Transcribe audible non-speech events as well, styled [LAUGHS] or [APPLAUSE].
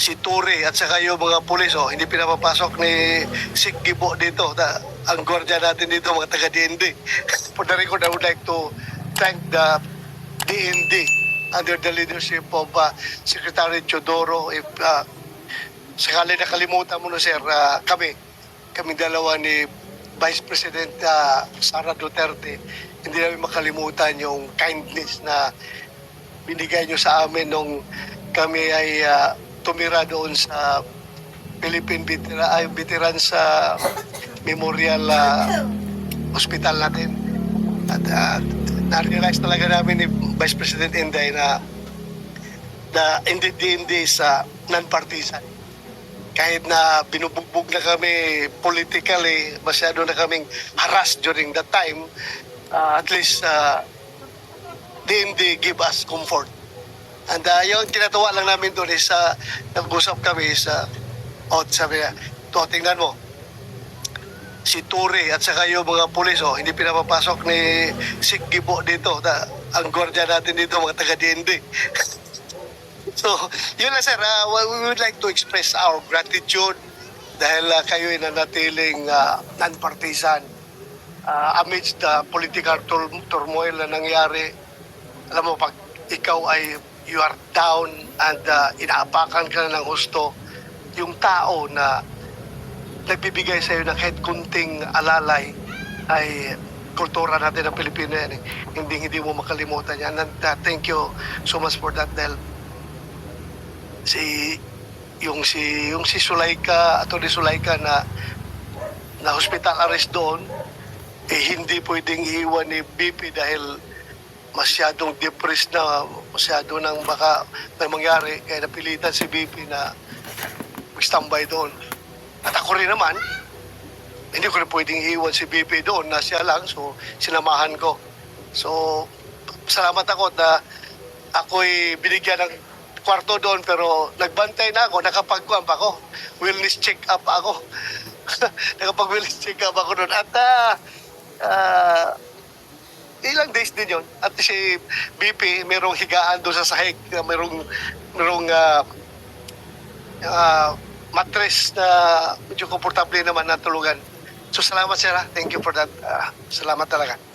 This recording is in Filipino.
si Ture at saka yung mga pulis, oh, hindi pinapapasok ni Sik Gibo dito. Na, ang gwardiya natin dito, mga taga-DND. [LAUGHS] For the record, I would like to thank the DND under the leadership of uh, Secretary Chodoro. If uh, sakali nakalimutan mo na, sir, uh, kami, kami dalawa ni Vice President uh, Sara Duterte, hindi namin makalimutan yung kindness na binigay nyo sa amin nung kami ay ah, tumira doon sa Philippine Veteran, ay, Veteran sa Memorial ah, Hospital natin. At ah, na-realize talaga namin ni Vice President Inday na the NDD is uh, non-partisan. Kahit na binubugbog na kami politically, masyado na kaming harassed during that time, uh, at least uh, DND give us comfort. And uh, yung tinatawa lang namin doon is, uh, nag-usap kami sa, oh, sabi niya, to, tingnan mo, si Ture at saka yung mga pulis, oh, hindi pinapapasok ni Sik Gibo dito. Na, ang gwardiya natin dito, mga taga-DND. [LAUGHS] so, yun lang sir, uh, we would like to express our gratitude dahil uh, kayo ay nanatiling uh, non-partisan uh, amidst the political tur- turmoil na nangyari. Alam mo, pag ikaw ay you are down and uh, inaapakan ka na ng husto, yung tao na nagbibigay sa iyo ng kahit kunting alalay ay kultura natin ng Pilipino yan. eh. Hindi hindi mo makalimutan yan. And uh, thank you so much for that dahil si yung si yung si Sulaika ato ni Sulaika na na hospital arrest doon eh hindi pwedeng iiwan ni BP dahil masyadong depressed na masyado nang baka may mangyari. Kaya napilitan si BP na standby doon. At ako rin naman hindi ko rin pwedeng iiwan si BP doon na siya lang. So sinamahan ko. So salamat ako na ako'y binigyan ng kwarto doon pero nagbantay na ako. Nakapagkuhan pa ako. Wellness check up ako. [LAUGHS] Nakapag wellness check up ako doon. At ah, ah, ilang days din yon at si BP merong higaan doon sa sahig merong merong ah, ah, mattress na medyo komportable naman na tulugan so salamat sir thank you for that. Ah, salamat talaga